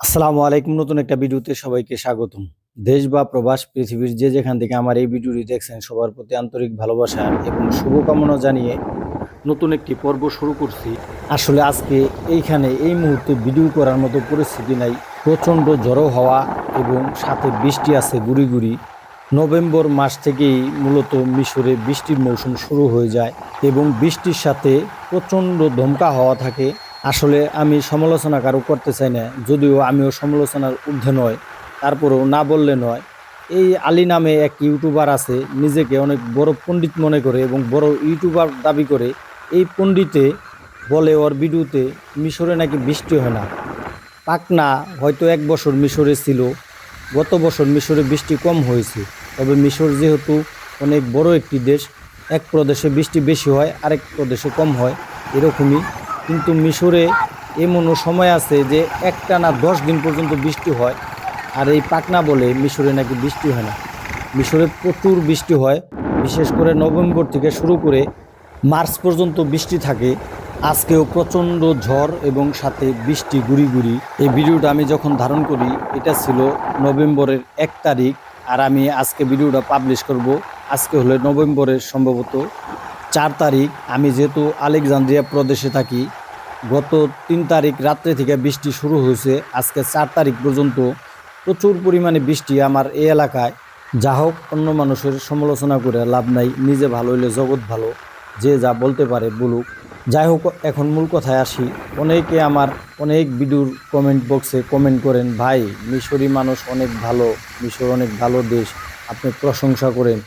আসসালামু আলাইকুম। নতুন একটা ভিডিওতে সবাইকে স্বাগতম। দেশ বা প্রবাস, পৃথিবীর যে যেখান থেকে আমার এই ভিডিওটি দেখছেন, সবার প্রতি আন্তরিক ভালোবাসা এবং শুভকামনা জানিয়ে নতুন একটি পর্ব শুরু করছি। আসলে আজকে এইখানে এই মুহূর্তে ভিডিও করার মতো পরিস্থিতি নাই। প্রচণ্ড জড়ো হওয়া এবং সাথে বৃষ্টি আছে গুড়ি গুড়ি। নভেম্বর মাস থেকেই মূলত মিশরে বৃষ্টির মৌসুম শুরু হয়ে যায় এবং বৃষ্টির সাথে প্রচণ্ড ধমকা হওয়া থাকে। আসলে আমি সমালোচনা কারও করতে চাই না, যদিও আমিও সমালোচনার ঊর্ধ্বে নয়, তারপরেও না বললে নয়। এই আলী নামে এক ইউটিউবার আছে, নিজেকে অনেক বড় পণ্ডিত মনে করে এবং বড় ইউটিউবার দাবি করে, এই পণ্ডিতে বলে ওর ভিডিওতে মিশরে নাকি বৃষ্টি হয় না। পাকনা হয়তো এক বছর মিশরে ছিল, গত বছর মিশরে বৃষ্টি কম হয়েছে, তবে মিশর যেহেতু অনেক বড় একটি দেশ, এক প্রদেশে বৃষ্টি বেশি হয়, আরেক প্রদেশে কম হয়, এরকমই কিন্তু মিশরে এমনও সময় আছে যে একটানা দশ দিন পর্যন্ত বৃষ্টি হয়। আর এই পাকনা বলে মিশরে নাকি বৃষ্টি হয় না। মিশরে প্রচুর বৃষ্টি হয়। বিশেষ করে নভেম্বর থেকে শুরু করে মার্চ পর্যন্ত বৃষ্টি থাকে। আজকেও প্রচণ্ড ঝড় এবং সাথে বৃষ্টি গুড়ি গুড়ি। এই ভিডিওটা আমি যখন ধারণ করি, এটা ছিল নভেম্বরের এক তারিখ। আর আমি আজকে ভিডিওটা পাবলিশ করব। আজকে হলে নভেম্বরের সম্ভবত চার তারিখ, আমি যেহেতু আলেকজান্দ্রিয়া প্রদেশে থাকি, গত তিন তারিখ রাত্রে থেকে বৃষ্টি শুরু হয়েছে। আজকে চার তারিখ পর্যন্ত প্রচুর পরিমাণে বৃষ্টি আমার এই এলাকায়। যা হোক, অন্য মানুষের সমালোচনা করে লাভ নাই, নিজে ভালো হইলে জগৎ ভালো, যে যা বলতে পারে বলুক। যাই হোক, এখন মূল কথায় আসি। অনেকে আমার অনেক ভিডিওর কমেন্ট বক্সে কমেন্ট করেন, ভাই, মিশরি মানুষ অনেক ভালো, মিশর অনেক ভালো দেশ, আপনি প্রশংসা করেন।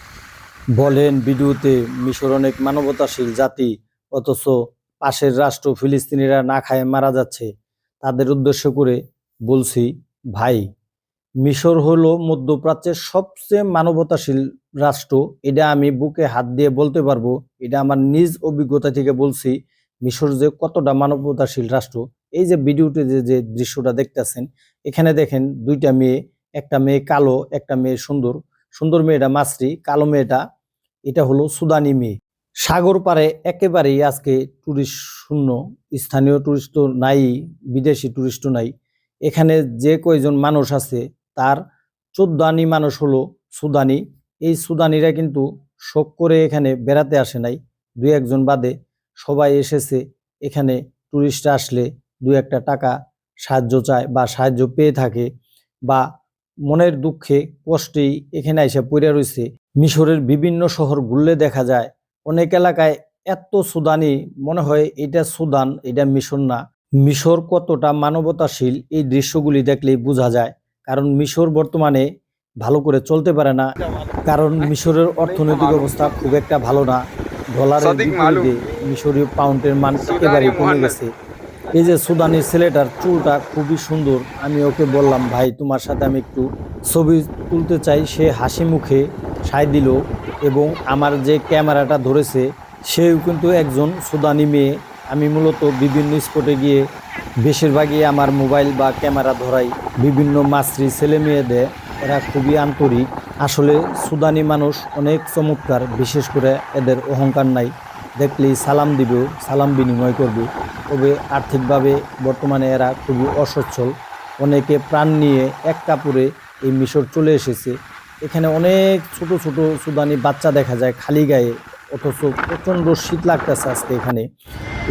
বলেন ভিডিওতে মিশর অনেক মানবতাশীল জাতি, অথচ পাশের রাষ্ট্র ফিলিস্তিনিরা না খায় মারা যাচ্ছে। তাদের উদ্দেশ্য করে বলছি, ভাই, মিশর হলো মধ্যপ্রাচ্যের সবচেয়ে মানবতাশীল রাষ্ট্র। এটা আমি বুকে হাত দিয়ে বলতে পারব, এটা আমার নিজ অভিজ্ঞতা থেকে বলছি, মিশর যে কতটা মানবতাশীল রাষ্ট্র। এই যে ভিডিওতে যে যে দৃশ্যটা দেখতেছেন, এখানে দেখেন দুইটা মেয়ে, একটা মেয়ে কালো, একটা মেয়ে সুন্দর। সুন্দর মেয়েটা মাছরি, কালো মেয়েটা এটা হলো সুদানি মেয়ে সাগর পারে একেবারেই আজকে টুরিস্ট শূন্য। স্থানীয় টুরিস্ট তো নাই, বিদেশি টুরিস্টও নাই। এখানে যে কয়জন মানুষ আছে, তার চোদ্দ আনি মানুষ হলো সুদানি। এই সুদানিরা কিন্তু শোক করে এখানে বেড়াতে আসে নাই। দু একজন বাদে সবাই এসেছে এখানে টুরিস্টরা আসলে দু একটা টাকা সাহায্য চায় বা সাহায্য পেয়ে থাকে বা মনের দুঃখে কষ্টেই এখানে এসে পড়ে রয়েছে। মিশরের বিভিন্ন শহর ঘুরলে দেখা যায় অনেক এলাকায় এত সুদানি মনে হয় এটা সুদান এটা মিশর না। মিশর কতটা মানবতাশীল এই দৃশ্যগুলি দেখলেই বোঝা যায়। কারণ মিশর বর্তমানে ভালো করে চলতে পারে না। কারণ মিশরের অর্থনৈতিক অবস্থা খুব একটা ভালো না। ডলারের। বিপরীতে মিশরীয় পাউন্ডের মান একেবারে কমে গেছে। এই যে সুদানি ছেলেটার চুলটা খুবই সুন্দর, আমি ওকে বললাম, ভাই, তোমার সাথে আমি একটু ছবি তুলতে চাই। সে হাসি মুখে সায় দিল এবং আমার যে ক্যামেরাটা ধরেছে, সেও কিন্তু একজন সুদানি মেয়ে। আমি মূলত বিভিন্ন স্পটে গিয়ে বেশিরভাগই আমার মোবাইল বা ক্যামেরা ধরাই। বিভিন্ন মাছরি ছেলে মেয়েদের, এরা খুবই আন্তরিক। আসলে সুদানি মানুষ অনেক চমৎকার, বিশেষ করে এদের অহংকার নাই। দেখলেই সালাম দিবে, সালাম বিনিময় করবে। তবে আর্থিকভাবে বর্তমানে এরা খুবই অসচ্ছল। অনেকে প্রাণ নিয়ে এক কাপড়ে এই মিশর চলে এসেছে। এখানে অনেক ছোট ছোট সুদানি বাচ্চা দেখা যায় খালি গায়ে, অথচ প্রচণ্ড শীত লাগতেছে আজকে এখানে।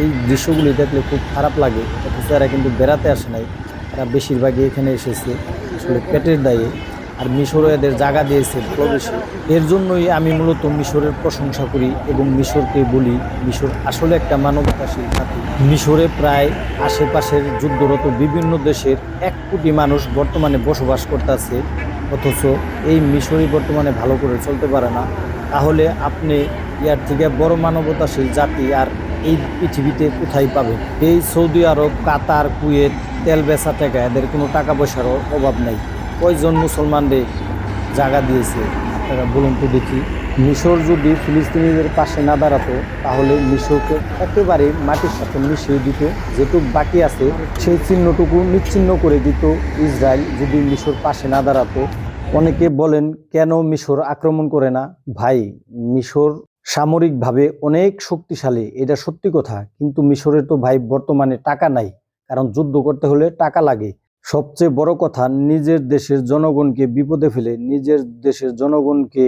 এই দৃশ্যগুলি দেখলে খুব খারাপ লাগে, অথচ এরা কিন্তু বেড়াতে আসে নাই। এরা বেশিরভাগই এখানে এসেছে আসলে পেটের দায়ে। আর মিশরও এদের জায়গা দিয়েছে প্রবেশে এর জন্যই আমি মূলত মিশরের প্রশংসা করি এবং মিশরকে বলি, মিশর আসলে একটা মানবতাশীল জাতি। মিশরে প্রায় আশেপাশের যুদ্ধরত বিভিন্ন দেশের এক কোটি মানুষ বর্তমানে বসবাস করতেছে। অথচ এই মিশরই বর্তমানে ভালো করে চলতে পারে না। তাহলে আপনি ইয়ার থেকে বড় মানবতাশীল জাতি আর এই পৃথিবীতে কোথায় পাবেন? এই সৌদি আরব, কাতার, কুয়েত তেল বেচা টাকা এদের কোনো টাকা পয়সার অভাব নাই। কয়জন মুসলমানদের জায়গা দিয়েছে? আপনারা বলুন তো দেখি। মিশর যদি ফিলিস্তিনিদের পাশে না দাঁড়াতো, তাহলে মিশরকে একেবারে মাটির সাথে মিশিয়ে দিত। যেটুক বাকি আছে, সেই চিহ্নটুকু নিচ্ছিন্ন করে দিত। ইসরায়েল যদি মিশর পাশে না দাঁড়াতো, অনেকে বলেন, কেন মিশর আক্রমণ করে না? ভাই, মিশর সামরিকভাবে অনেক শক্তিশালী, এটা সত্যি কথা। কিন্তু মিশরের তো ভাই, বর্তমানে টাকা নাই। কারণ যুদ্ধ করতে হলে টাকা লাগে। সবচেয়ে বড় কথা, নিজের দেশের জনগণকে বিপদে ফেলে, নিজের দেশের জনগণকে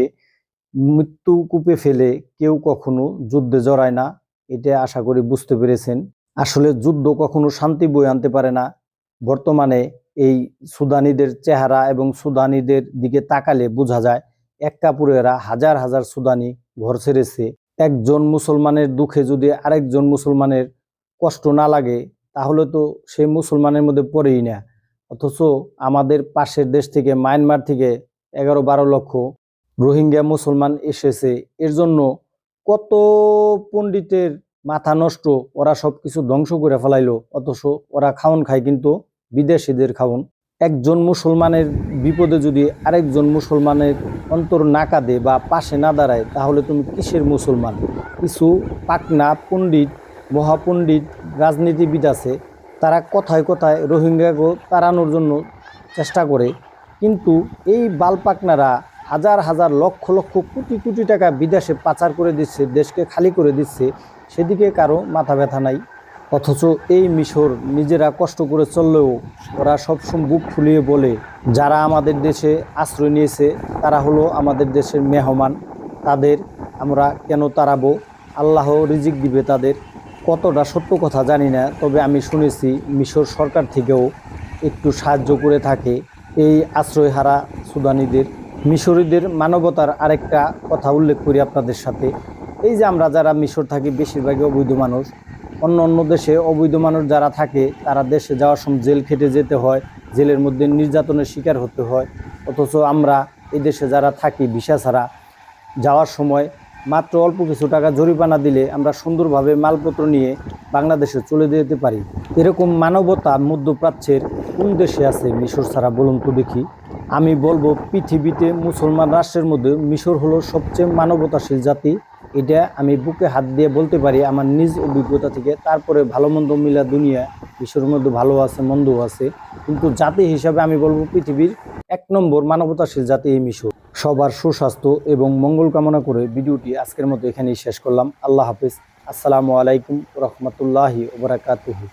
মৃত্যু কূপে ফেলে কেউ কখনো যুদ্ধে জড়ায় না, এটা আশা করি বুঝতে পেরেছেন। আসলে যুদ্ধ কখনো শান্তি বই আনতে পারে না। বর্তমানে এই সুদানিদের চেহারা এবং সুদানিদের দিকে তাকালে বোঝা যায়, এক কাপুরেরা হাজার হাজার সুদানি ঘর ছেড়েছে। একজন মুসলমানের দুঃখে যদি আরেকজন মুসলমানের কষ্ট না লাগে, তাহলে তো সে মুসলমানের মধ্যে পড়েই না। অথচ আমাদের পাশের দেশ থেকে মায়ানমার থেকে এগারো বারো লক্ষ রোহিঙ্গা মুসলমান এসেছে। এর জন্য কত পণ্ডিতের মাথা নষ্ট, ওরা সব কিছু ধ্বংস করে ফেলাইলো, অথচ ওরা খাওন খায় কিন্তু বিদেশিদের খাওন। একজন মুসলমানের বিপদে যদি আরেকজন মুসলমানের অন্তর না কাঁদে বা পাশে না দাঁড়ায়, তাহলে তুমি কিসের মুসলমান? কিছু পাকনা পণ্ডিত, মহাপণ্ডিত, রাজনীতিবিদ আছে তারা কথায় কথায় রোহিঙ্গাকে তাড়ানোর জন্য চেষ্টা করে। কিন্তু এই বালপাকনারা হাজার হাজার লক্ষ লক্ষ কোটি কোটি টাকা বিদেশে পাচার করে দিচ্ছে, দেশকে খালি করে দিচ্ছে, সেদিকে কারও মাথা ব্যথা নাই। অথচ এই মিশর নিজেরা কষ্ট করে চললেও ওরা সবসময় বুক ফুলিয়ে বলে, যারা আমাদের দেশে আশ্রয় নিয়েছে, তারা হলো আমাদের দেশের মেহমান। তাদের আমরা কেন তাড়াবো? আল্লাহ রিজিক দিবে তাদের। কতটা সত্য কথা জানি না, তবে আমি শুনেছি মিশর সরকার থেকেও একটু সাহায্য করে থাকে এই আশ্রয়হারা সুদানিদের। মিশরীদের মানবতার আরেকটা কথা উল্লেখ করি আপনাদের সাথে। এই যে আমরা যারা মিশর থাকি, বেশিরভাগই অবৈধ মানুষ। অন্য অন্য দেশে অবৈধ মানুষ যারা থাকে, তারা দেশে যাওয়ার সময় জেল খেটে যেতে হয়, জেলের মধ্যে নির্যাতনের শিকার হতে হয়। অথচ আমরা এই দেশে যারা থাকি, ভিসা ছাড়া যাওয়ার সময় মাত্র অল্প কিছু টাকা জরিমানা দিলে আমরা সুন্দরভাবে মালপত্র নিয়ে বাংলাদেশে চলে যেতে পারি। এরকম মানবতা মধ্যপ্রাচ্যের কোন দেশে আছে মিশর ছাড়া বলুন তো দেখি। আমি বলব পৃথিবীতে মুসলমান রাষ্ট্রের মধ্যে মিশর হলো সবচেয়ে মানবতাশীল জাতি। এটা আমি বুকে হাত দিয়ে বলতে পারি, আমার নিজ অভিজ্ঞতা থেকে। তারপরে ভালো মন্দ মিলা দুনিয়া, মিশরের মধ্যে ভালো আছে, মন্দও আছে। কিন্তু জাতি হিসাবে আমি বলব পৃথিবীর এক নম্বর মানবতাশীল জাতি এই মিশর। সবার সুস্বাস্থ্য এবং মঙ্গল কামনা করে ভিডিওটি আজকের মতো এখানেই শেষ করলাম। আল্লাহ হাফিজ। আসসালামু আলাইকুম রহমতুল্লাহি ওবরাকাতুহু